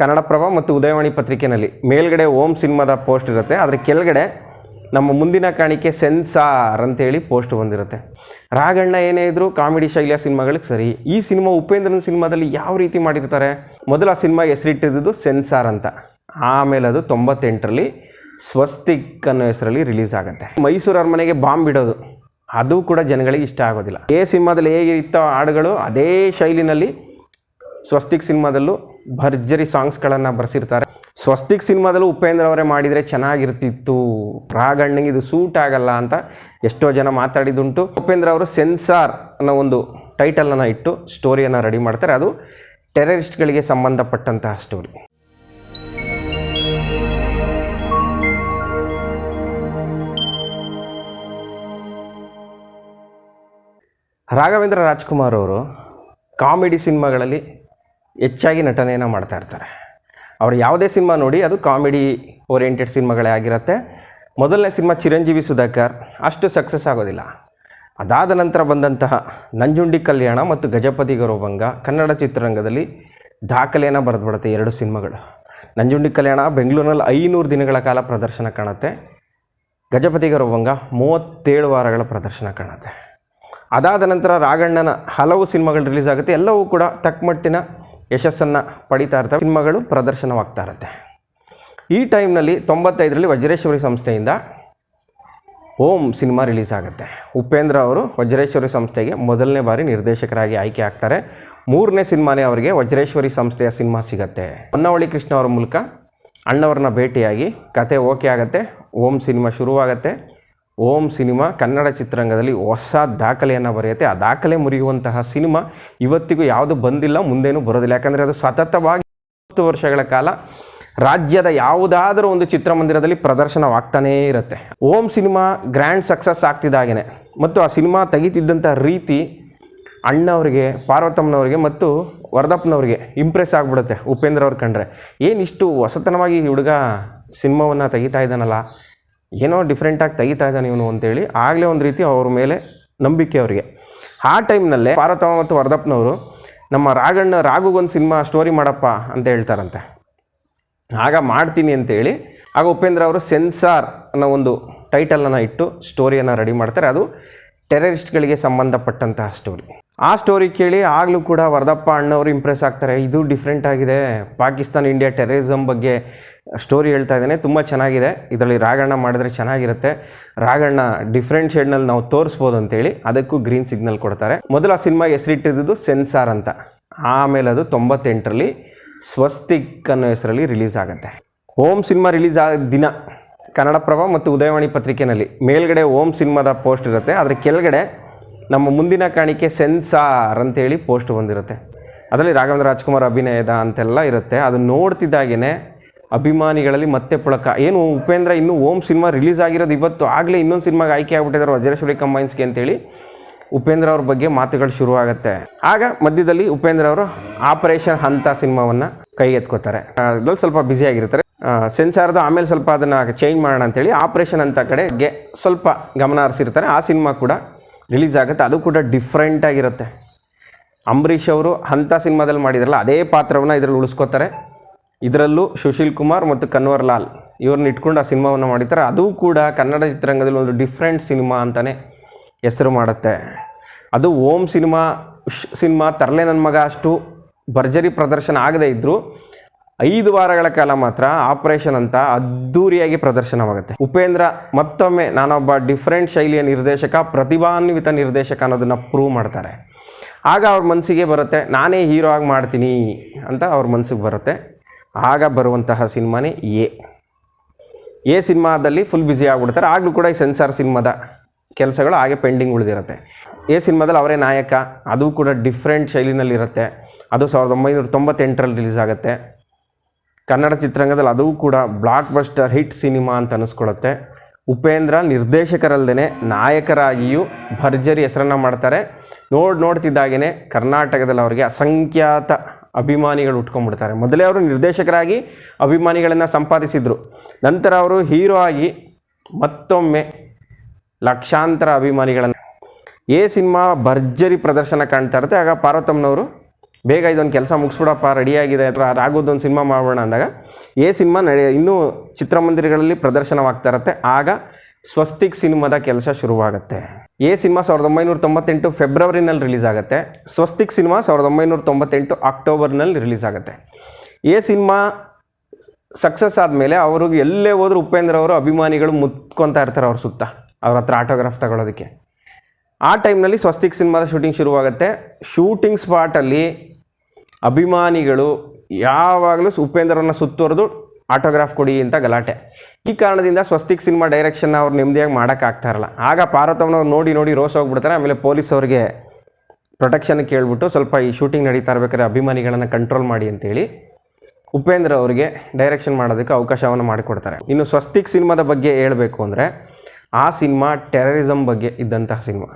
ಕನ್ನಡಪ್ರಭ ಮತ್ತು ಉದಯವಾಣಿ ಪತ್ರಿಕೆಯಲ್ಲಿ ಮೇಲ್ಗಡೆ ಓಂ ಸಿನಿಮಾದ ಪೋಸ್ಟ್ ಇರುತ್ತೆ, ಆದರೆ ಕೆಳಗಡೆ ನಮ್ಮ ಮುಂದಿನ ಕಾಣಿಕೆ ಸೆನ್ಸಾರ್ ಅಂತೇಳಿ ಪೋಸ್ಟ್ ಬಂದಿರುತ್ತೆ. ರಾಗಣ್ಣ ಏನೇ ಇದ್ದರೂ ಕಾಮಿಡಿ ಶೈಲಿಯ ಸಿನಿಮಾಗಳಿಗೆ ಸರಿ. ಈ ಸಿನಿಮಾ ಉಪೇಂದ್ರನ ಸಿನಿಮಾದಲ್ಲಿ ಯಾವ ರೀತಿ ಮಾಡಿರ್ತಾರೆ? ಮೊದಲ ಸಿನಿಮಾ ಹೆಸರಿಟ್ಟಿದ್ದು ಸೆನ್ಸಾರ್ ಅಂತ. ಆಮೇಲೆ ಅದು ತೊಂಬತ್ತೆಂಟರಲ್ಲಿ ಸ್ವಸ್ತಿಕ್ ಅನ್ನೋ ಹೆಸರಲ್ಲಿ ರಿಲೀಸ್ ಆಗುತ್ತೆ. ಮೈಸೂರು ಅರಮನೆಗೆ ಬಾಂಬ್ ಬಿಡೋದು, ಅದು ಕೂಡ ಜನಗಳಿಗೆ ಇಷ್ಟ ಆಗೋದಿಲ್ಲ. ಏ ಸಿನಿಮಾದಲ್ಲಿ ಹೇಗಿರುತ್ತೋ ಹಾಡುಗಳು, ಅದೇ ಶೈಲಿನಲ್ಲಿ ಸ್ವಸ್ತಿಕ್ ಸಿನಿಮಾದಲ್ಲೂ ಭರ್ಜರಿ ಸಾಂಗ್ಸ್ಗಳನ್ನು ಬರೆಸಿರ್ತಾರೆ. ಸ್ವಸ್ತಿಕ್ ಸಿನಿಮಾದಲ್ಲೂ ಉಪೇಂದ್ರ ಅವರೇ ಮಾಡಿದರೆ ಚೆನ್ನಾಗಿರ್ತಿತ್ತು. ರಾಗಣ್ಣಗೆ ಇದು ಸೂಟ್ ಆಗಲ್ಲ ಅಂತ ಎಷ್ಟೋ ಜನ ಮಾತಾಡಿದುಂಟು ಉಪೇಂದ್ರ ಅವರು ಸೆನ್ಸಾರ್ ಅನ್ನೋ ಒಂದು ಟೈಟಲನ್ನು ಇಟ್ಟು ಸ್ಟೋರಿಯನ್ನು ರೆಡಿ ಮಾಡ್ತಾರೆ. ಅದು ಟೆರರಿಸ್ಟ್ಗಳಿಗೆ ಸಂಬಂಧಪಟ್ಟಂತಹ ಸ್ಟೋರಿ. ರಾಘವೇಂದ್ರ ರಾಜ್ಕುಮಾರ್ ಅವರು ಕಾಮಿಡಿ ಸಿನಿಮಾಗಳಲ್ಲಿ ಹೆಚ್ಚಾಗಿ ನಟನೆಯನ್ನು ಮಾಡ್ತಾ ಇರ್ತಾರೆ. ಅವರು ಯಾವುದೇ ಸಿನಿಮಾ ನೋಡಿ ಅದು ಕಾಮಿಡಿ ಓರಿಯೆಂಟೆಡ್ ಸಿನಿಮಾಗಳೇ ಆಗಿರುತ್ತೆ. ಮೊದಲನೇ ಸಿನಿಮಾ ಚಿರಂಜೀವಿ ಸುಧಾಕರ್, ಅಷ್ಟು ಸಕ್ಸಸ್ ಆಗೋದಿಲ್ಲ. ಅದಾದ ನಂತರ ಬಂದಂತಹ ನಂಜುಂಡಿ ಕಲ್ಯಾಣ ಮತ್ತು ಗಜಪತಿ ಗೌರವಂಗ ಕನ್ನಡ ಚಿತ್ರರಂಗದಲ್ಲಿ ದಾಖಲೆಯನ್ನು ಬರೆದ್ಬಿಡುತ್ತೆ ಎರಡು ಸಿನಿಮಾಗಳು. ನಂಜುಂಡಿ ಕಲ್ಯಾಣ ಬೆಂಗಳೂರಿನಲ್ಲಿ ಐನೂರು ದಿನಗಳ ಕಾಲ ಪ್ರದರ್ಶನ ಕಾಣುತ್ತೆ. ಗಜಪತಿ ಗೌರವಂಗ ಮೂವತ್ತೇಳು ವಾರಗಳ ಪ್ರದರ್ಶನ ಕಾಣುತ್ತೆ. ಅದಾದ ನಂತರ ರಾಘಣ್ಣನ ಹಲವು ಸಿನಿಮಾಗಳು ರಿಲೀಸ್ ಆಗುತ್ತೆ. ಎಲ್ಲವೂ ಕೂಡ ತಕ್ಕಮಟ್ಟಿನ ಯಶಸ್ಸನ್ನು ಪಡಿತಾ ಇರ್ತವೆ. ಸಿನಿಮಾಗಳು ಪ್ರದರ್ಶನವಾಗ್ತಾ ಇರುತ್ತೆ ಈ ಟೈಮ್ನಲ್ಲಿ ತೊಂಬತ್ತೈದರಲ್ಲಿ ವಜ್ರೇಶ್ವರಿ ಸಂಸ್ಥೆಯಿಂದ ಓಂ ಸಿನಿಮಾ ರಿಲೀಸ್ ಆಗುತ್ತೆ ಉಪೇಂದ್ರ ಅವರು ವಜ್ರೇಶ್ವರಿ ಸಂಸ್ಥೆಗೆ ಮೊದಲನೇ ಬಾರಿ ನಿರ್ದೇಶಕರಾಗಿ ಆಯ್ಕೆ ಆಗ್ತಾರೆ. ಮೂರನೇ ಸಿನಿಮಾನೇ ಅವರಿಗೆ ವಜ್ರೇಶ್ವರಿ ಸಂಸ್ಥೆಯ ಸಿನಿಮಾ ಸಿಗುತ್ತೆ. ಹೊನ್ನವಳ್ಳಿ ಕೃಷ್ಣ ಅವರ ಮೂಲಕ ಅಣ್ಣವ್ರನ್ನ ಭೇಟಿಯಾಗಿ ಕತೆ ಓಕೆ ಆಗುತ್ತೆ. ಓಂ ಸಿನಿಮಾ ಶುರುವಾಗತ್ತೆ. ಓಂ ಸಿನಿಮಾ ಕನ್ನಡ ಚಿತ್ರರಂಗದಲ್ಲಿ ಹೊಸ ದಾಖಲೆಯನ್ನು ಬರೆಯುತ್ತೆ. ಆ ದಾಖಲೆ ಮುರಿಯುವಂತಹ ಸಿನಿಮಾ ಇವತ್ತಿಗೂ ಯಾವುದು ಬಂದಿಲ್ಲ, ಮುಂದೇನೂ ಬರೋದಿಲ್ಲ. ಯಾಕಂದರೆ ಅದು ಸತತವಾಗಿ ಹತ್ತು ವರ್ಷಗಳ ಕಾಲ ರಾಜ್ಯದ ಯಾವುದಾದರೂ ಒಂದು ಚಿತ್ರಮಂದಿರದಲ್ಲಿ ಪ್ರದರ್ಶನವಾಗ್ತಾನೇ ಇರುತ್ತೆ. ಓಂ ಸಿನಿಮಾ ಗ್ರ್ಯಾಂಡ್ ಸಕ್ಸಸ್ ಆಗ್ತಿದ್ದಾಗೇ ಮತ್ತು ಆ ಸಿನಿಮಾ ತೆಗಿತಿದ್ದಂಥ ರೀತಿ ಅಣ್ಣವ್ರಿಗೆ, ಪಾರ್ವತಮ್ಮನವ್ರಿಗೆ ಮತ್ತು ವರದಪ್ಪನವ್ರಿಗೆ ಇಂಪ್ರೆಸ್ ಆಗಿಬಿಡುತ್ತೆ ಉಪೇಂದ್ರ ಅವ್ರು ಕಂಡ್ರೆ. ಏನಿಷ್ಟು ಹೊಸತನವಾಗಿ ಹುಡುಗ ಸಿನಿಮಾವನ್ನು ತೆಗಿತಾ ಇದ್ದಾನಲ್ಲ ಏನೋ ಡಿಫ್ರೆಂಟಾಗಿ ತೆಗಿತಾ ಇದ್ದಾನೆ ಇವನು ಅಂತೇಳಿ ಆಗಲೇ ಒಂದು ರೀತಿ ಅವ್ರ ಮೇಲೆ ನಂಬಿಕೆ ಅವರಿಗೆ. ಆ ಟೈಮ್ನಲ್ಲೇ ಪಾರ್ವತಮ್ಮ ಮತ್ತು ವರದಪ್ಪನವರು ನಮ್ಮ ರಾಗಣ್ಣ ರಾಘುಗೊಂದು ಸಿನಿಮಾ ಸ್ಟೋರಿ ಮಾಡಪ್ಪ ಅಂತ ಹೇಳ್ತಾರಂತೆ. ಆಗ ಮಾಡ್ತೀನಿ ಅಂತೇಳಿ ಆಗ ಉಪೇಂದ್ರ ಅವರು ಸೆನ್ಸಾರ್ ಅನ್ನೋ ಒಂದು ಟೈಟಲನ್ನು ಇಟ್ಟು ಸ್ಟೋರಿಯನ್ನು ರೆಡಿ ಮಾಡ್ತಾರೆ. ಅದು ಟೆರರಿಸ್ಟ್ಗಳಿಗೆ ಸಂಬಂಧಪಟ್ಟಂತಹ ಸ್ಟೋರಿ ಆ ಸ್ಟೋರಿ ಕೇಳಿ ಆಗಲೂ ಕೂಡ ವರದಪ್ಪ ಅಣ್ಣವರು ಇಂಪ್ರೆಸ್ ಆಗ್ತಾರೆ. ಇದು ಡಿಫ್ರೆಂಟ್ ಆಗಿದೆ. ಪಾಕಿಸ್ತಾನ್ ಇಂಡಿಯಾ ಟೆರರಿಸಮ್ ಬಗ್ಗೆ ಸ್ಟೋರಿ ಹೇಳ್ತಾ ಇದ್ದಾನೆ. ತುಂಬ ಚೆನ್ನಾಗಿದೆ. ಇದರಲ್ಲಿ ರಾಗಣ್ಣ ಮಾಡಿದ್ರೆ ಚೆನ್ನಾಗಿರುತ್ತೆ. ರಾಗಣ್ಣ ಡಿಫ್ರೆಂಟ್ ಶೇಡ್ನಲ್ಲಿ ನಾವು ತೋರಿಸ್ಬೋದು ಅಂತೇಳಿ ಅದಕ್ಕೂ ಗ್ರೀನ್ ಸಿಗ್ನಲ್ ಕೊಡ್ತಾರೆ. ಮೊದಲ ಸಿನಿಮಾ ಹೆಸರಿಟ್ಟಿದ್ದು ಸೆನ್ಸಾರ್ ಅಂತ. ಆಮೇಲೆ ಅದು ತೊಂಬತ್ತೆಂಟರಲ್ಲಿ ಸ್ವಸ್ತಿಕ್ ಅನ್ನೋ ಹೆಸರಲ್ಲಿ ರಿಲೀಸ್ ಆಗುತ್ತೆ. ಓಂ ಸಿನಿಮಾ ರಿಲೀಸ್ ಆದ ದಿನ ಕನ್ನಡಪ್ರಭ ಮತ್ತು ಉದಯವಾಣಿ ಪತ್ರಿಕೆಯಲ್ಲಿ ಮೇಲ್ಗಡೆ ಓಂ ಸಿನಿಮಾದ ಪೋಸ್ಟ್ ಇರುತ್ತೆ. ಅದರ ಕೆಳಗಡೆ ನಮ್ಮ ಮುಂದಿನ ಕಾಣಿಕೆ ಸೆನ್ಸಾರ್ ಅಂತೇಳಿ ಪೋಸ್ಟ್ ಬಂದಿರುತ್ತೆ. ಅದರಲ್ಲಿ ರಾಘವೇಂದ್ರ ರಾಜ್ಕುಮಾರ್ ಅಭಿನಯದ ಅಂತೆಲ್ಲ ಇರುತ್ತೆ. ಅದು ನೋಡ್ತಿದ್ದಾಗೇ ಅಭಿಮಾನಿಗಳಲ್ಲಿ ಮತ್ತೆ ಪುಳಕ. ಏನು, ಉಪೇಂದ್ರ ಇನ್ನು ಓಂ ಸಿನಿಮಾ ರಿಲೀಸ್ ಆಗಿರೋದು ಇವತ್ತು, ಆಗಲೇ ಇನ್ನೊಂದು ಸಿನಿಮಾಗೆ ಆಯ್ಕೆ ಆಗ್ಬಿಟ್ಟಿದ್ದಾರೆ ವಜ್ರೇಶ್ವರಿ ಕಂಬೈನ್ಸ್ಗೆ ಅಂತೇಳಿ. ಉಪೇಂದ್ರ ಅವ್ರ ಬಗ್ಗೆ ಮಾತುಗಳು ಶುರುವಾಗುತ್ತೆ. ಆಗ ಮಧ್ಯದಲ್ಲಿ ಉಪೇಂದ್ರ ಅವರು ಆಪರೇಷನ್ ಹಂತ ಸಿನಿಮಾವನ್ನು ಕೈಗೆತ್ಕೋತಾರೆ ಅದ್ರಲ್ಲಿ ಸ್ವಲ್ಪ ಬ್ಯುಸಿ ಆಗಿರ್ತಾರೆ. ಸೆನ್ಸಾರ್ದು ಆಮೇಲೆ ಸ್ವಲ್ಪ ಅದನ್ನು ಚೇಂಜ್ ಮಾಡೋಣ ಅಂತೇಳಿ ಆಪರೇಷನ್ ಅಂತ ಕಡೆಗೆ ಸ್ವಲ್ಪ ಗಮನ ಹರಿಸಿರ್ತಾರೆ. ಆ ಸಿನಿಮಾ ಕೂಡ ರಿಲೀಸ್ ಆಗುತ್ತೆ. ಅದು ಕೂಡ ಡಿಫ್ರೆಂಟಾಗಿರುತ್ತೆ ಅಂಬರೀಷ್ ಅವರು ಹಂತ ಸಿನಿಮಾದಲ್ಲಿ ಮಾಡಿದ್ರಲ್ಲ, ಅದೇ ಪಾತ್ರವನ್ನು ಇದರಲ್ಲಿ ಉಳಿಸ್ಕೋತಾರೆ. ಇದರಲ್ಲೂ ಸುಶೀಲ್ ಕುಮಾರ್ ಮತ್ತು ಕನ್ವರ್ ಲಾಲ್. ಇವ್ರನ್ನ ಇಟ್ಕೊಂಡು ಆ ಸಿನಿಮಾವನ್ನು ಮಾಡಿದ್ದಾರೆ ಅದು ಕೂಡ ಕನ್ನಡ ಚಿತ್ರರಂಗದಲ್ಲಿ ಒಂದು ಡಿಫ್ರೆಂಟ್ ಸಿನಿಮಾ ಅಂತಲೇ ಹೆಸರು ಮಾಡುತ್ತೆ. ಅದು ಓಂ ಸಿನಿಮಾ ಸಿನಿಮಾ, ತರಲೆ ನನ್ನ ಮಗ ಅಷ್ಟು ಭರ್ಜರಿ ಪ್ರದರ್ಶನ ಆಗದೇ ಇದ್ದರೂ ಐದು ವಾರಗಳ ಕಾಲ ಮಾತ್ರ ಆಪರೇಷನ್ ಅಂತ ಅದ್ಧೂರಿಯಾಗಿ ಪ್ರದರ್ಶನವಾಗುತ್ತೆ. ಉಪೇಂದ್ರ ಮತ್ತೊಮ್ಮೆ ನಾನೊಬ್ಬ ಡಿಫ್ರೆಂಟ್ ಶೈಲಿಯ ನಿರ್ದೇಶಕ, ಪ್ರತಿಭಾನ್ವಿತ ನಿರ್ದೇಶಕ ಅನ್ನೋದನ್ನು ಪ್ರೂವ್ ಮಾಡ್ತಾರೆ. ಆಗ ಅವ್ರ ಮನಸ್ಸಿಗೆ ಬರುತ್ತೆ, ನಾನೇ ಹೀರೋ ಆಗಿ ಮಾಡ್ತೀನಿ ಅಂತ ಅವ್ರ ಮನಸ್ಸಿಗೆ ಬರುತ್ತೆ. ಆಗ ಬರುವಂತಹ ಸಿನಿಮಾನೇ ಎ. ಎ ಸಿನಿಮಾದಲ್ಲಿ ಫುಲ್ ಬ್ಯುಸಿ ಆಗಿಬಿಡ್ತಾರೆ. ಆಗಲೂ ಕೂಡ ಈ ಸೆನ್ಸಾರ್ ಸಿನಿಮಾದ ಕೆಲಸಗಳು ಹಾಗೆ ಪೆಂಡಿಂಗ್ ಉಳಿದಿರುತ್ತೆ. ಎ ಸಿನಿಮಾದಲ್ಲಿ ಅವರೇ ನಾಯಕ, ಅದು ಕೂಡ ಡಿಫ್ರೆಂಟ್ ಶೈಲಿನಲ್ಲಿರುತ್ತೆ. ಅದು ಸಾವಿರದ ಒಂಬೈನೂರ ತೊಂಬತ್ತೆಂಟರಲ್ಲಿ ರಿಲೀಸ್ ಆಗುತ್ತೆ. ಕನ್ನಡ ಚಿತ್ರರಂಗದಲ್ಲಿ ಅದು ಕೂಡ ಬ್ಲಾಕ್ ಬಸ್ಟರ್ ಹಿಟ್ ಸಿನಿಮಾ ಅಂತ ಅನಿಸ್ಕೊಳ್ಳುತ್ತೆ ಉಪೇಂದ್ರ ನಿರ್ದೇಶಕರಲ್ಲದೇ ನಾಯಕರಾಗಿಯೂ ಭರ್ಜರಿ ಹೆಸರನ್ನು ಮಾಡ್ತಾರೆ. ನೋಡಿ ನೋಡ್ತಿದ್ದಾಗೇ ಕರ್ನಾಟಕದಲ್ಲಿ ಅವರಿಗೆ ಅಸಂಖ್ಯಾತ ಅಭಿಮಾನಿಗಳು ಉಟ್ಕೊಂಡ್ಬಿಡ್ತಾರೆ. ಮೊದಲೇ ಅವರು ನಿರ್ದೇಶಕರಾಗಿ ಅಭಿಮಾನಿಗಳನ್ನು ಸಂಪಾದಿಸಿದರು. ನಂತರ ಅವರು ಹೀರೋ ಆಗಿ ಮತ್ತೊಮ್ಮೆ ಲಕ್ಷಾಂತರ ಅಭಿಮಾನಿಗಳನ್ನು ಎ ಸಿನಿಮಾ ಭರ್ಜರಿ ಪ್ರದರ್ಶನ ಕಾಣ್ತಾ ಇರುತ್ತೆ. ಆಗ ಪಾರ್ವತಮ್ಮನವರು, ಬೇಗ ಇದೊಂದು ಕೆಲಸ ಮುಗಿಸ್ಬಿಡಪ್ಪ ರೆಡಿಯಾಗಿದೆ ಅಥವಾ ರಾಗೋದೊಂದು ಸಿನಿಮಾ ಮಾಡೋಣ ಅಂದಾಗ ಏ ಸಿನಿಮಾ ನಡೆ, ಇನ್ನೂ ಚಿತ್ರಮಂದಿರಗಳಲ್ಲಿ ಪ್ರದರ್ಶನವಾಗ್ತಾ ಇರುತ್ತೆ. ಆಗ ಸ್ವಸ್ತಿಕ್ ಸಿನಿಮಾದ ಕೆಲಸ ಶುರುವಾಗುತ್ತೆ. ಎ ಸಿನಿಮಾ ಸಾವಿರದ ಒಂಬೈನೂರ ತೊಂಬತ್ತೆಂಟು ಫೆಬ್ರವರಿನಲ್ಲಿ ರಿಲೀಸ್ ಆಗುತ್ತೆ. ಸ್ವಸ್ತಿಕ್ ಸಿನಿಮಾ ಸಾವಿರದ ಒಂಬೈನೂರ ತೊಂಬತ್ತೆಂಟು ಅಕ್ಟೋಬರ್ನಲ್ಲಿ ರಿಲೀಸ್ ಆಗುತ್ತೆ. ಎ ಸಿನಿಮಾ ಸಕ್ಸಸ್ ಆದಮೇಲೆ ಅವ್ರಿಗೆ ಎಲ್ಲೇ ಹೋದ್ರು ಉಪೇಂದ್ರ ಅವರು ಅಭಿಮಾನಿಗಳು ಮುತ್ಕೊತಾ ಇರ್ತಾರೆ ಅವ್ರ ಸುತ್ತ, ಅವ್ರ ಹತ್ರ ಆಟೋಗ್ರಾಫ್ ತಗೊಳ್ಳೋದಕ್ಕೆ ಆ ಟೈಮ್ನಲ್ಲಿ ಸ್ವಸ್ತಿಕ್ ಸಿನಿಮಾದ ಶೂಟಿಂಗ್ ಶುರುವಾಗುತ್ತೆ. ಶೂಟಿಂಗ್ ಸ್ಪಾಟಲ್ಲಿ ಅಭಿಮಾನಿಗಳು ಯಾವಾಗಲೂ ಉಪೇಂದ್ರನ ಸುತ್ತುವರೆದು ಆಟೋಗ್ರಾಫ್ ಕೊಡಿ ಅಂತ ಗಲಾಟೆ. ಈ ಕಾರಣದಿಂದ ಸ್ವಸ್ತಿಕ್ ಸಿನಿಮಾ ಡೈರೆಕ್ಷನ್ ಅವ್ರು ನೆಮ್ಮದಿಯಾಗಿ ಮಾಡೋಕ್ಕಾಗ್ತಾ ಇರಲ್ಲ. ಆಗ ಪಾರ್ವತಮ್ಮನವ್ರು ನೋಡಿ ನೋಡಿ ರೋಸ್ ಹೋಗ್ಬಿಡ್ತಾರೆ. ಆಮೇಲೆ ಪೊಲೀಸ್ ಅವ್ರಿಗೆ ಪ್ರೊಟೆಕ್ಷನ್ ಕೇಳಿಬಿಟ್ಟು ಸ್ವಲ್ಪ ಈ ಶೂಟಿಂಗ್ ನಡೀತಾ ಇರ್ಬೇಕಾದ್ರೆ ಅಭಿಮಾನಿಗಳನ್ನು ಕಂಟ್ರೋಲ್ ಮಾಡಿ ಅಂತೇಳಿ ಉಪೇಂದ್ರ ಅವರಿಗೆ ಡೈರೆಕ್ಷನ್ ಮಾಡೋದಕ್ಕೆ ಅವಕಾಶವನ್ನು ಮಾಡಿಕೊಡ್ತಾರೆ. ಇನ್ನು ಸ್ವಸ್ತಿಕ್ ಸಿನಿಮಾದ ಬಗ್ಗೆ ಹೇಳಬೇಕು ಅಂದರೆ ಆ ಸಿನಿಮಾ ಟೆರರಿಸಮ್ ಬಗ್ಗೆ ಇದ್ದಂತಹ ಸಿನಿಮಾ.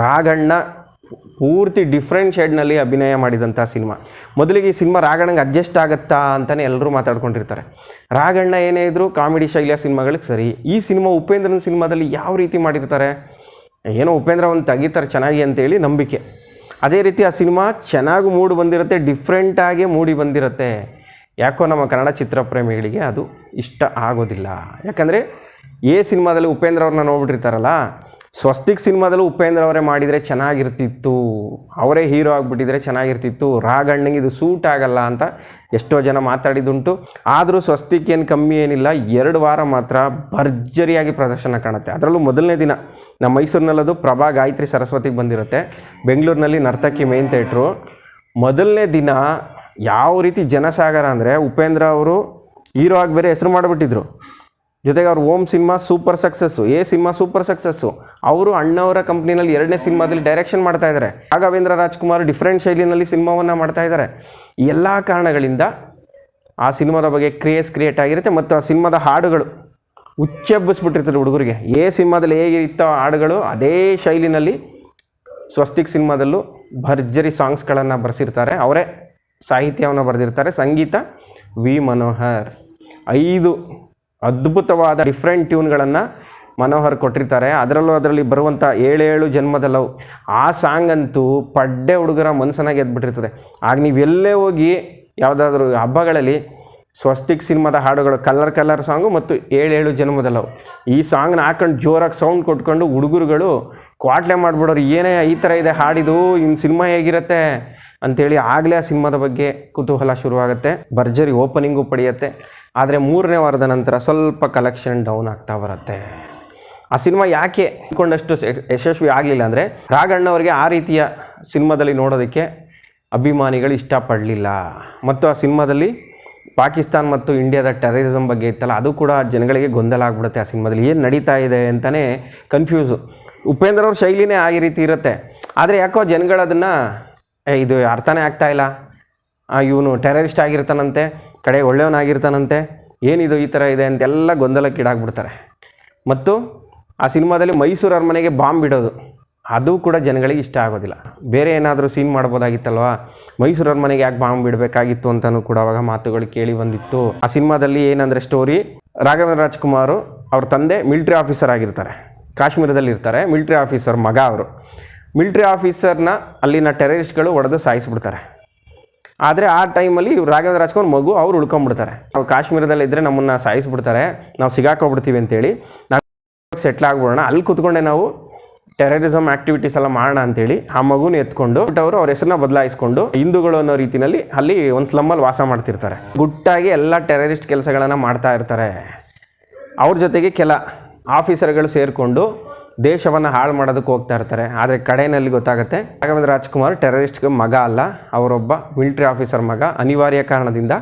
ರಾಘಣ್ಣ ಪೂರ್ತಿ ಡಿಫ್ರೆಂಟ್ ಶೇಡ್ನಲ್ಲಿ ಅಭಿನಯ ಮಾಡಿದಂಥ ಸಿನಿಮಾ. ಮೊದಲಿಗೆ ಈ ಸಿನಿಮಾ ರಾಗಣ್ಣಗೆ ಅಡ್ಜಸ್ಟ್ ಆಗುತ್ತಾ ಅಂತಲೇ ಎಲ್ಲರೂ ಮಾತಾಡ್ಕೊಂಡಿರ್ತಾರೆ. ರಾಗಣ್ಣ ಏನೇ ಇದ್ದರೂ ಕಾಮಿಡಿ ಶೈಲಿಯ ಸಿನಿಮಾಗಳಿಗೆ ಸರಿ. ಈ ಸಿನಿಮಾ ಉಪೇಂದ್ರನ ಸಿನಿಮಾದಲ್ಲಿ ಯಾವ ರೀತಿ ಮಾಡಿರ್ತಾರೆ? ಏನೋ ಉಪೇಂದ್ರ ಒಂದು ತೆಗಿತಾರೆ ಚೆನ್ನಾಗಿ ಅಂತೇಳಿ ನಂಬಿಕೆ. ಅದೇ ರೀತಿ ಆ ಸಿನಿಮಾ ಚೆನ್ನಾಗಿ ಮೂಡಿ ಬಂದಿರುತ್ತೆ ಡಿಫ್ರೆಂಟಾಗಿ ಮೂಡಿ ಬಂದಿರುತ್ತೆ. ಯಾಕೋ ನಮ್ಮ ಕನ್ನಡ ಚಿತ್ರಪ್ರೇಮಿಗಳಿಗೆ ಅದು ಇಷ್ಟ ಆಗೋದಿಲ್ಲ. ಯಾಕಂದರೆ, ಎ ಸಿನಿಮಾದಲ್ಲಿ ಉಪೇಂದ್ರ ಅವ್ರನ್ನ ನೋಡ್ಬಿಟ್ಟಿರ್ತಾರಲ್ಲ ಸ್ವಸ್ತಿಕ್ ಸಿನಿಮಾದಲ್ಲೂ ಉಪೇಂದ್ರ ಅವರೇ ಮಾಡಿದರೆ ಚೆನ್ನಾಗಿರ್ತಿತ್ತು. ಅವರೇ ಹೀರೋ ಆಗಿಬಿಟ್ಟಿದ್ರೆ ಚೆನ್ನಾಗಿರ್ತಿತ್ತು. ರಾಗಣ್ಣಗೆ ಇದು ಸೂಟ್ ಆಗಲ್ಲ ಅಂತ ಎಷ್ಟೋ ಜನ ಮಾತಾಡಿದುಂಟು ಆದರೂ ಸ್ವಸ್ತಿಕ್ ಏನು ಕಮ್ಮಿ ಏನಿಲ್ಲ. ಎರಡು ವಾರ ಮಾತ್ರ ಭರ್ಜರಿಯಾಗಿ ಪ್ರದರ್ಶನ ಕಾಣುತ್ತೆ. ಅದರಲ್ಲೂ ಮೊದಲನೇ ದಿನ ನಮ್ಮ ಮೈಸೂರಿನಲ್ಲದು ಪ್ರಭಾ ಗಾಯತ್ರಿ ಸರಸ್ವತಿಗೆ ಬಂದಿರುತ್ತೆ. ಬೆಂಗಳೂರಿನಲ್ಲಿ ನರ್ತಕಿ ಮೇನ್ ಥೇಟ್ರು ಮೊದಲನೇ ದಿನ ಯಾವ ರೀತಿ ಜನಸಾಗರ ಅಂದರೆ ಉಪೇಂದ್ರ ಅವರು ಹೀರೋ ಆಗಿ ಬೇರೆ ಹೆಸರು ಮಾಡಿಬಿಟ್ಟಿದ್ರು. ಜೊತೆಗೆ ಅವ್ರು Om cinema super success, A cinema super success. ಅವರು ಅಣ್ಣವರ ಕಂಪ್ನಿನಲ್ಲಿ ಎರಡನೇ ಸಿನಿಮಾದಲ್ಲಿ ಡೈರೆಕ್ಷನ್ ಮಾಡ್ತಾ ಇದ್ದಾರೆ ರಾಘವೇಂದ್ರ ರಾಜ್ಕುಮಾರ್ ಡಿಫ್ರೆಂಟ್ ಶೈಲಿನಲ್ಲಿ ಸಿನಿಮಾವನ್ನು ಮಾಡ್ತಾ ಇದ್ದಾರೆ ಎಲ್ಲ ಕಾರಣಗಳಿಂದ ಆ ಸಿನಿಮಾದ ಬಗ್ಗೆ ಕ್ರೇಸ್ ಕ್ರಿಯೇಟ್ ಆಗಿರುತ್ತೆ ಮತ್ತು ಆ ಸಿನಿಮಾದ ಹಾಡುಗಳು ಹುಚ್ಚೆಬ್ಬಿಸ್ಬಿಟ್ಟಿರ್ತಾರೆ ಹುಡುಗರಿಗೆ. ಎ ಸಿನಿಮಾದಲ್ಲಿ ಹೇಗಿತ್ತೋ ಹಾಡುಗಳು ಅದೇ ಶೈಲಿನಲ್ಲಿ ಸ್ವಸ್ತಿಕ್ ಸಿನಿಮಾದಲ್ಲೂ ಭರ್ಜರಿ ಸಾಂಗ್ಸ್ಗಳನ್ನು ಬರೆಸಿರ್ತಾರೆ. ಅವರೇ ಸಾಹಿತ್ಯವನ್ನು ಬರೆದಿರ್ತಾರೆ. ಸಂಗೀತ ವಿ ಮನೋಹರ್. ಐದು ಅದ್ಭುತವಾದ ಡಿಫ್ರೆಂಟ್ ಟ್ಯೂನ್ಗಳನ್ನು ಮನೋಹರ್ ಕೊಟ್ಟಿರ್ತಾರೆ. ಅದರಲ್ಲೂ ಅದರಲ್ಲಿ ಬರುವಂಥ ಏಳೇಳು ಜನ್ಮದ ಲವ್ ಆ ಸಾಂಗ್ ಅಂತೂ ಪಡ್ಡೆ ಹುಡುಗರ ಮನಸ್ಸನ್ನಾಗಿ ಎದ್ಬಿಟ್ಟಿರ್ತದೆ. ಆಗ ನೀವು ಎಲ್ಲೇ ಹೋಗಿ ಯಾವುದಾದ್ರೂ ಹಬ್ಬಗಳಲ್ಲಿ ಸ್ವಸ್ತಿಕ್ ಸಿನಿಮಾದ ಹಾಡುಗಳು, ಕಲರ್ ಕಲರ್ ಸಾಂಗು ಮತ್ತು ಏಳೇಳು ಜನ್ಮದ ಲವ್ ಈ ಸಾಂಗ್ನ ಹಾಕೊಂಡು ಜೋರಾಗಿ ಸೌಂಡ್ ಕೊಟ್ಕೊಂಡು ಹುಡುಗರುಗಳು ಕ್ವಾಟ್ಲೆ ಮಾಡಿಬಿಡೋರು, ಏನೇ ಈ ಥರ ಇದೆ ಹಾಡಿದು ಇನ್ನು ಸಿನಿಮಾ ಹೇಗಿರುತ್ತೆ? ಅಂಥೇಳಿ ಆಗಲೇ ಆ ಸಿನಿಮಾದ ಬಗ್ಗೆ ಕುತೂಹಲ ಶುರುವಾಗುತ್ತೆ. ಭರ್ಜರಿ ಓಪನಿಂಗು ಪಡೆಯುತ್ತೆ. ಆದರೆ ಮೂರನೇ ವಾರದ ನಂತರ ಸ್ವಲ್ಪ ಕಲೆಕ್ಷನ್ ಡೌನ್ ಆಗ್ತಾ ಬರುತ್ತೆ. ಆ ಸಿನಿಮಾ ಯಾಕೆ ಅಂದ್ಕೊಂಡಷ್ಟು ಯಶಸ್ವಿ ಆಗಲಿಲ್ಲ ಅಂದರೆ ರಾಘಣ್ಣವರಿಗೆ ಆ ರೀತಿಯ ಸಿನಿಮಾದಲ್ಲಿ ನೋಡೋದಕ್ಕೆ ಅಭಿಮಾನಿಗಳು ಇಷ್ಟಪಡಲಿಲ್ಲ. ಮತ್ತು ಆ ಸಿನಿಮಾದಲ್ಲಿ ಪಾಕಿಸ್ತಾನ್ ಮತ್ತು ಇಂಡಿಯಾದ ಟೆರರಿಸಮ್ ಬಗ್ಗೆ ಇತ್ತಲ್ಲ, ಅದು ಕೂಡ ಜನಗಳಿಗೆ ಗೊಂದಲ ಆಗ್ಬಿಡುತ್ತೆ ಆ ಸಿನಿಮಾದಲ್ಲಿ. ಏನು ನಡೀತಾ ಇದೆ ಅಂತಲೇ ಕನ್ಫ್ಯೂಸು ಉಪೇಂದ್ರ ಅವ್ರ ಶೈಲಿನೇ ಆ ರೀತಿ ಇರುತ್ತೆ. ಆದರೆ ಯಾಕೋ ಜನಗಳದನ್ನು ಇದು ಅರ್ಥನೇ ಆಗ್ತಾ ಇಲ್ಲ. ಇವನು ಟೆರರಿಸ್ಟ್ ಆಗಿರ್ತಾನಂತೆ. ಕಡೆ ಒಳ್ಳೆಯವನಾಗಿರ್ತಾನಂತೆ, ಏನಿದು ಈ ಥರ ಇದೆ ಅಂತೆಲ್ಲ ಗೊಂದಲಕ್ಕೀಡಾಗ್ಬಿಡ್ತಾರೆ. ಮತ್ತು ಆ ಸಿನಿಮಾದಲ್ಲಿ ಮೈಸೂರು ಅರಮನೆಗೆ ಬಾಂಬ್ ಬಿಡೋದು, ಅದು ಕೂಡ ಜನಗಳಿಗೆ ಇಷ್ಟ ಆಗೋದಿಲ್ಲ. ಬೇರೆ ಏನಾದರೂ ಸೀನ್ ಮಾಡ್ಬೋದಾಗಿತ್ತಲ್ವಾ? ಮೈಸೂರು ಅರಮನೆಗೆ ಯಾಕೆ ಬಾಂಬ್ ಬಿಡಬೇಕಾಗಿತ್ತು ಅಂತಲೂ ಕೂಡ ಅವಾಗ ಮಾತುಗಳು ಕೇಳಿ ಬಂದಿತ್ತು. ಆ ಸಿನಿಮಾದಲ್ಲಿ ಏನಂದರೆ ಸ್ಟೋರಿ, ರಾಘವೇಂದ್ರ ರಾಜ್ಕುಮಾರ್ ಅವ್ರ ತಂದೆ ಮಿಲ್ಟ್ರಿ ಆಫೀಸರ್ ಆಗಿರ್ತಾರೆ. ಕಾಶ್ಮೀರದಲ್ಲಿ ಇರ್ತಾರೆ, ಮಿಲ್ಟ್ರಿ ಆಫೀಸರ್ ಮಗ ಅವರು. ಮಿಲ್ಟ್ರಿ ಆಫೀಸರ್ನ ಅಲ್ಲಿನ ಟೆರರಿಸ್ಟ್ಗಳು ಒಡೆದು ಸಾಯಿಸ್ಬಿಡ್ತಾರೆ. ಆದರೆ ಆ ಟೈಮಲ್ಲಿ ರಾಘವೇಂದ್ರ ರಾಜ್ಕುಮಾರ್ ಮಗು, ಅವ್ರು ಉಳ್ಕೊಂಡ್ಬಿಡ್ತಾರೆ. ಅವ್ರು ಕಾಶ್ಮೀರದಲ್ಲಿ ಇದ್ದರೆ ನಮ್ಮನ್ನು ಸಾಯಿಸ್ಬಿಡ್ತಾರೆ. ನಾವು ಸಿಗಾಕೋಗ್ಬಿಡ್ತೀವಿ ಅಂತೇಳಿ ನಾವು ಸೆಟ್ಲ್ ಆಗ್ಬಿಡೋಣ. ಅಲ್ಲಿ ಕೂತ್ಕೊಂಡೆ ನಾವು ಟೆರರಿಸಮ್ ಆ್ಯಕ್ಟಿವಿಟೀಸ್ ಎಲ್ಲ ಮಾಡೋಣ ಅಂತೇಳಿ ಆ ಮಗುನ ಎತ್ಕೊಂಡು ಬಟ್ ಅವರು ಅವ್ರ ಹೆಸರನ್ನ ಬದಲಾಯಿಸ್ಕೊಂಡು ಹಿಂದೂಗಳು ಅನ್ನೋ ರೀತಿಯಲ್ಲಿ ಅಲ್ಲಿ ಒಂದು ಸ್ಲಮ್ಮಲ್ಲಿ ವಾಸ ಮಾಡ್ತಿರ್ತಾರೆ. ಗುಟ್ಟಾಗಿ ಎಲ್ಲ ಟೆರರಿಸ್ಟ್ ಕೆಲಸಗಳನ್ನು ಮಾಡ್ತಾ ಇರ್ತಾರೆ. ಅವ್ರ ಜೊತೆಗೆ ಕೆಲ ಆಫೀಸರ್ಗಳು ಸೇರಿಕೊಂಡು ದೇಶವನ್ನು ಹಾಳು ಮಾಡೋದಕ್ಕೆ ಹೋಗ್ತಾ ಇರ್ತಾರೆ. ಆದರೆ ಕಡೆಯಲ್ಲಿ ಗೊತ್ತಾಗುತ್ತೆ, ರಾಘವೇಂದ್ರ ರಾಜ್ಕುಮಾರ್ ಟೆರರಿಸ್ಟ್ಗೆ ಮಗ ಅಲ್ಲ. ಅವರೊಬ್ಬ ಮಿಲಿಟ್ರಿ ಆಫೀಸರ್ ಮಗ. ಅನಿವಾರ್ಯ ಕಾರಣದಿಂದ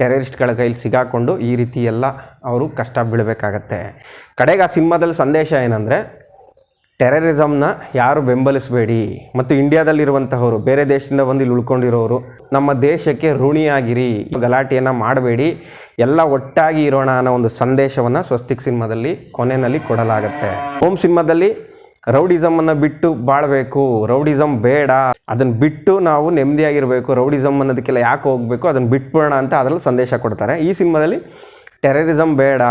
ಟೆರರಿಸ್ಟ್ಗಳ ಕೈಲಿ ಸಿಗಾಕೊಂಡು ಈ ರೀತಿ ಎಲ್ಲ ಅವರು ಕಷ್ಟ ಬೀಳಬೇಕಾಗತ್ತೆ. ಕಡೆಗೆ ಆ ಸಿನಿಮಾದಲ್ಲಿ ಸಂದೇಶ ಏನಂದರೆ ಟೆರರಿಸಮ್ನ ಯಾರು ಬೆಂಬಲಿಸಬೇಡಿ. ಮತ್ತು ಇಂಡಿಯಾದಲ್ಲಿರುವಂತಹವರು, ಬೇರೆ ದೇಶದಿಂದ ಬಂದು ಇಲ್ಲಿ ಉಳ್ಕೊಂಡಿರೋರು, ನಮ್ಮ ದೇಶಕ್ಕೆ ಋಣಿಯಾಗಿರಿ. ಗಲಾಟೆಯನ್ನು ಮಾಡಬೇಡಿ. ಎಲ್ಲ ಒಟ್ಟಾಗಿ ಇರೋಣ ಅನ್ನೋ ಒಂದು ಸಂದೇಶವನ್ನು ಸ್ವಸ್ತಿಕ್ ಸಿನಿಮಾದಲ್ಲಿ ಕೊನೆಯಲ್ಲಿ ಕೊಡಲಾಗುತ್ತೆ. ಹೋಮ್ ಸಿನಿಮಾದಲ್ಲಿ ರೌಡಿಸಮನ್ನು ಬಿಟ್ಟು ಬಾಳಬೇಕು. ರೌಡಿಸಮ್ ಬೇಡ. ಅದನ್ನು ಬಿಟ್ಟು ನಾವು ನೆಮ್ಮದಿಯಾಗಿರಬೇಕು. ರೌಡಿಸಮ್ ಅನ್ನೋದಕ್ಕೆಲ್ಲ ಯಾಕೆ ಹೋಗಬೇಕು? ಅದನ್ನು ಬಿಟ್ಬಿಡೋಣ ಅಂತ ಅದರಲ್ಲಿ ಸಂದೇಶ ಕೊಡ್ತಾರೆ. ಈ ಸಿನಿಮಾದಲ್ಲಿ ಟೆರರಿಸಮ್ ಬೇಡ.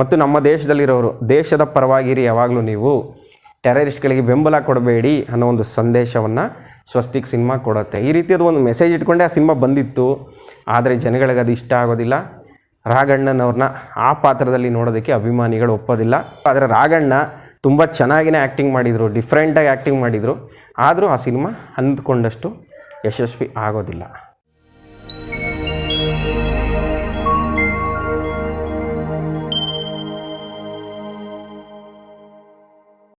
ಮತ್ತು ನಮ್ಮ ದೇಶದಲ್ಲಿರೋರು, ದೇಶದ ಪರವಾಗಿರಿ ಯಾವಾಗಲೂ ನೀವು. ಟೆರರಿಸ್ಟ್ಗಳಿಗೆ ಬೆಂಬಲ ಕೊಡಬೇಡಿ ಅನ್ನೋ ಒಂದು ಸಂದೇಶವನ್ನು ಸ್ವಸ್ತಿಕ್ ಸಿನಿಮಾ ಕೊಡುತ್ತೆ. ಈ ರೀತಿಯದು ಒಂದು ಮೆಸೇಜ್ ಇಟ್ಕೊಂಡೆ ಆ ಸಿನಿಮಾ ಬಂದಿತ್ತು. ಆದರೆ ಜನಗಳಿಗೆ ಅದು ಇಷ್ಟ ಆಗೋದಿಲ್ಲ. ರಾಘಣ್ಣನವ್ರನ್ನ ಆ ಪಾತ್ರದಲ್ಲಿ ನೋಡೋದಕ್ಕೆ ಅಭಿಮಾನಿಗಳು ಒಪ್ಪೋದಿಲ್ಲ. ಆದರೆ ರಾಘಣ್ಣ ತುಂಬ ಚೆನ್ನಾಗಿನೇ ಆ್ಯಕ್ಟಿಂಗ್ ಮಾಡಿದರು ಡಿಫ್ರೆಂಟಾಗಿ ಆ್ಯಕ್ಟಿಂಗ್ ಮಾಡಿದರು. ಆದರೂ ಆ ಸಿನಿಮಾ ಅಂದ್ಕೊಂಡಷ್ಟು ಯಶಸ್ವಿ ಆಗೋದಿಲ್ಲ.